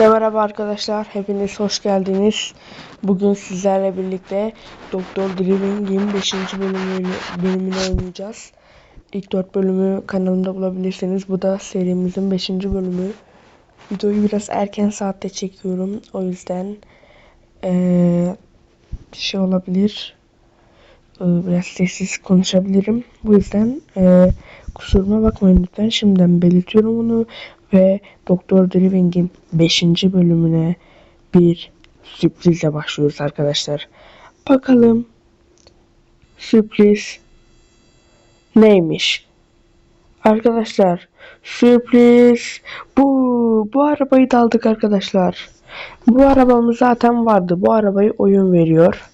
Merhaba arkadaşlar, hepiniz hoş geldiniz. Bugün sizlerle birlikte Doktor Driving'in 5. bölümünü, bölümünü oynayacağız. İlk 4 bölümü kanalımda bulabilirsiniz. Bu da serimizin 5. bölümü. Videoyu biraz erken saatte çekiyorum. O yüzden eee, şey olabilir. Biraz sessiz konuşabilirim. Bu yüzden eee, kusuruma bakmayın lütfen. Şimdiden belirtiyorum bunu ve Doktor Driving'in 5. bölümüne bir sürprizle başlıyoruz arkadaşlar. Bakalım sürpriz neymiş? Arkadaşlar sürpriz bu. Bu arabayı da aldık arkadaşlar. Bu arabamız zaten vardı. Bu arabayı oyun veriyor.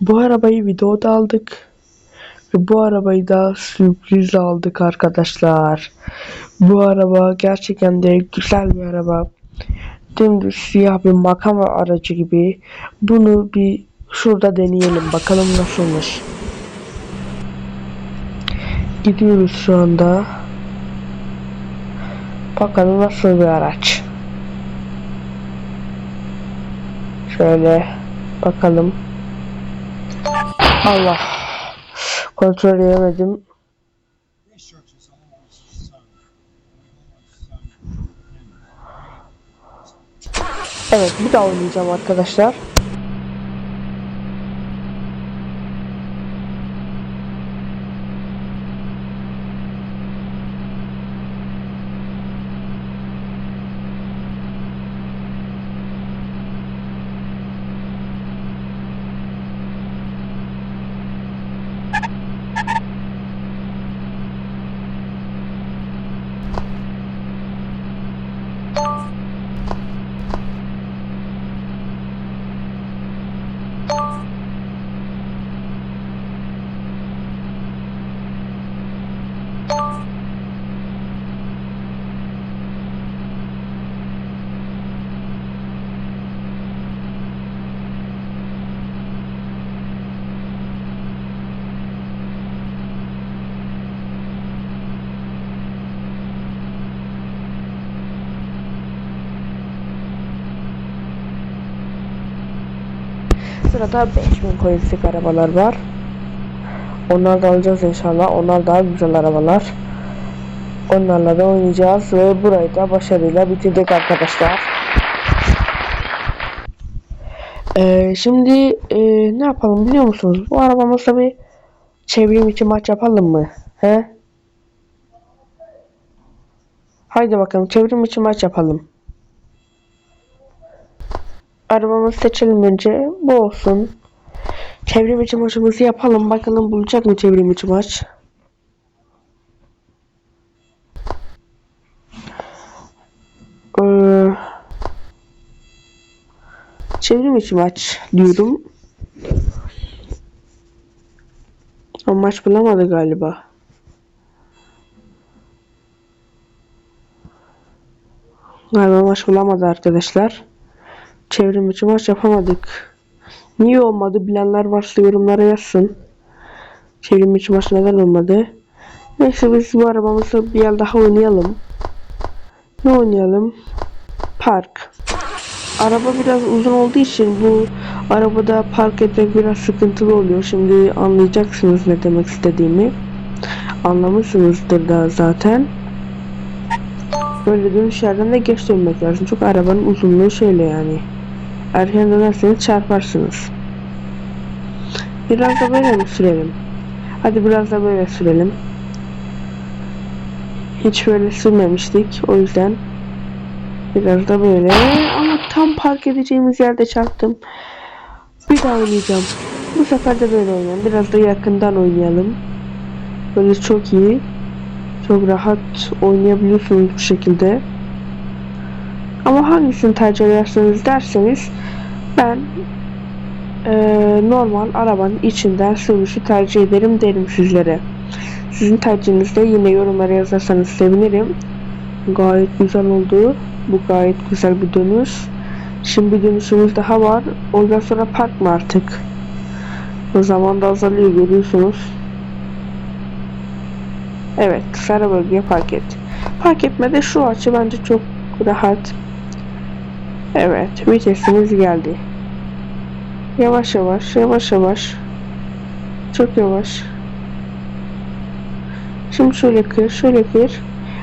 Bu arabayı videoda aldık. Ve bu arabayı da sürpriz aldık arkadaşlar. Bu araba gerçekten de güzel bir araba. Dümdüz siyah bir makam aracı gibi. Bunu bir şurada deneyelim. Bakalım nasılmış. Gidiyoruz şu anda. Bakalım nasıl bir araç. Şöyle bakalım. Allah. Kontrol edemedim. Evet bir daha oynayacağım arkadaşlar. Sırada 5000 coinslik arabalar var. Onlar da alacağız inşallah. Onlar daha güzel arabalar. Onlarla da oynayacağız ve burayı da başarıyla bitirdik arkadaşlar. Ee, şimdi e, ne yapalım biliyor musunuz? Bu arabamızla bir çevrim içi maç yapalım mı? He? Haydi bakalım çevrim içi maç yapalım. Arabamızı seçelim önce. Bu olsun. Çevrim içi maçımızı yapalım. Bakalım bulacak mı çevrim içi maç? Ee, çevrim içi maç diyorum. O maç bulamadı galiba. Galiba maç bulamadı arkadaşlar. Çevrim içi maç yapamadık. Niye olmadı bilenler varsa yorumlara yazsın. Çevrim içi maç neden olmadı? Neyse biz bu arabamızı bir yer daha oynayalım. Ne oynayalım? Park. Araba biraz uzun olduğu için bu arabada park etmek biraz sıkıntılı oluyor. Şimdi anlayacaksınız ne demek istediğimi. Anlamışsınızdır da zaten. Böyle dönüş yerden de geç dönmek lazım. Çünkü arabanın uzunluğu şöyle yani. Erken dönerseniz çarparsınız. Biraz da böyle mi sürelim? Hadi biraz da böyle sürelim. Hiç böyle sürmemiştik. O yüzden biraz da böyle. Ama tam park edeceğimiz yerde çarptım. Bir daha oynayacağım. Bu sefer de böyle oynayalım. Biraz da yakından oynayalım. Böyle çok iyi. Çok rahat oynayabiliyorsunuz bu şekilde. Ama hangisini tercih ederseniz derseniz ben eee, normal arabanın içinden sürüşü tercih ederim derim sizlere. Sizin tercihiniz de yine yorumlara yazarsanız sevinirim. Gayet güzel oldu. Bu gayet güzel bir dönüş. Şimdi bir dönüşümüz daha var. Ondan sonra park mı artık? O zaman da azalıyor görüyorsunuz. Evet, sarı bölgeye park et. Park etmede şu açı bence çok rahat. Evet, vitesimiz geldi. Yavaş yavaş, yavaş yavaş. Çok yavaş. Şimdi şöyle kır, şöyle kır.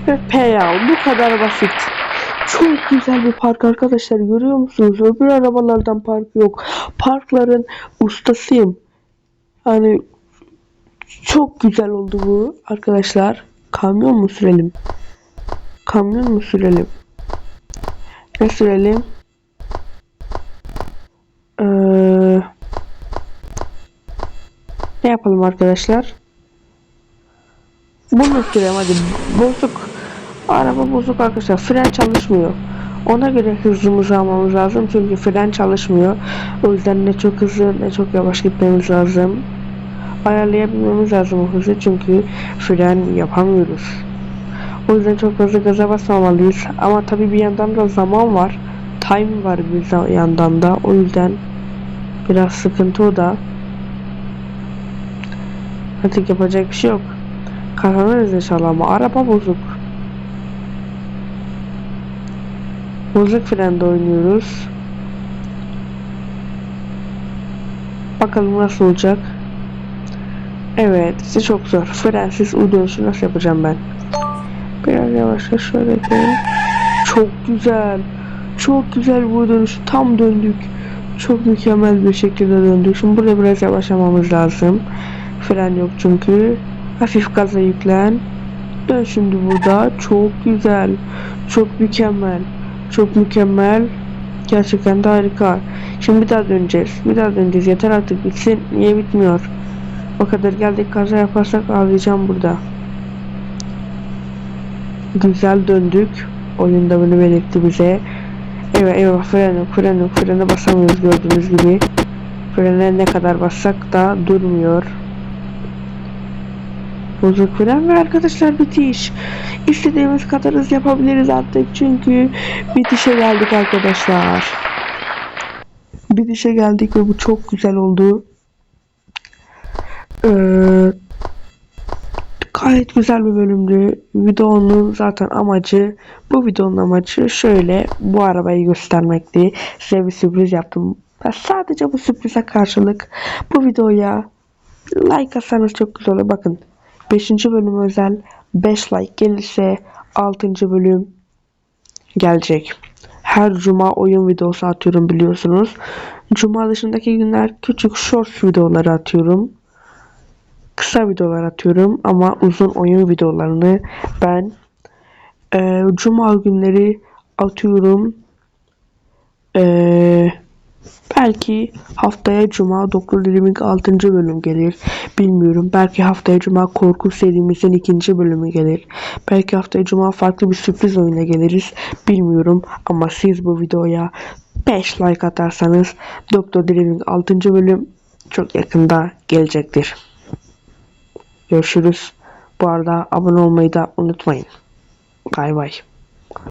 Ve P ya, bu kadar basit. Çok güzel bir park arkadaşlar görüyor musunuz? Öbür arabalardan park yok. Parkların ustasıyım. Hani çok güzel oldu bu arkadaşlar. Kamyon mu sürelim? Kamyon mu sürelim? Ne sürelim? Ee, ne yapalım arkadaşlar? Bunu sürelim hadi. Bozuk. Araba bozuk arkadaşlar. Fren çalışmıyor. Ona göre hızımızı almamız lazım. Çünkü fren çalışmıyor. O yüzden ne çok hızlı ne çok yavaş gitmemiz lazım. Ayarlayabilmemiz lazım o hızı. Çünkü fren yapamıyoruz. O yüzden çok hızlı gaza basmamalıyız. Ama tabii bir yandan da zaman var. Time var bir yandan da. O yüzden biraz sıkıntı o da. Artık yapacak bir şey yok. Kazanırız inşallah ama araba bozuk. Bozuk frende oynuyoruz. Bakalım nasıl olacak. Evet, işte çok zor. Frensiz U dönüşü nasıl yapacağım ben? Biraz yavaşça şöyle yapayım. Çok güzel. Çok güzel bu dönüş. Tam döndük. Çok mükemmel bir şekilde döndük. Şimdi buraya biraz yavaşlamamız lazım. Fren yok çünkü. Hafif gaza yüklen. Dön şimdi burada. Çok güzel. Çok mükemmel. Çok mükemmel. Gerçekten de harika. Şimdi bir daha döneceğiz. Bir daha döneceğiz. Yeter artık bitsin. Niye bitmiyor? O kadar geldik kaza yaparsak ağlayacağım burada. Güzel döndük. Oyunda bunu belirtti bize. Eyvah fren yok fren yok frene basamıyoruz gördüğünüz gibi. Frene ne kadar bassak da durmuyor. Bozuk fren ve arkadaşlar bitiş. İstediğimiz kadar hız yapabiliriz artık çünkü bitişe geldik arkadaşlar. Bitişe geldik ve bu çok güzel oldu. Ee, gayet güzel bir bölümdü. Videonun zaten amacı bu videonun amacı şöyle bu arabayı göstermekti. Size bir sürpriz yaptım. Ve sadece bu sürprize karşılık bu videoya like atsanız çok güzel olur. Bakın 5. bölüm özel 5 like gelirse 6. bölüm gelecek. Her cuma oyun videosu atıyorum biliyorsunuz. Cuma dışındaki günler küçük short videoları atıyorum kısa videolar atıyorum ama uzun oyun videolarını ben e, cuma günleri atıyorum. E, belki haftaya cuma Doktor Dilimik 6. bölüm gelir. Bilmiyorum. Belki haftaya cuma korku serimizin ikinci bölümü gelir. Belki haftaya cuma farklı bir sürpriz oyuna geliriz. Bilmiyorum ama siz bu videoya 5 like atarsanız Doktor Dilimik 6. bölüm çok yakında gelecektir. Görüşürüz. Bu arada abone olmayı da unutmayın. Bay bay.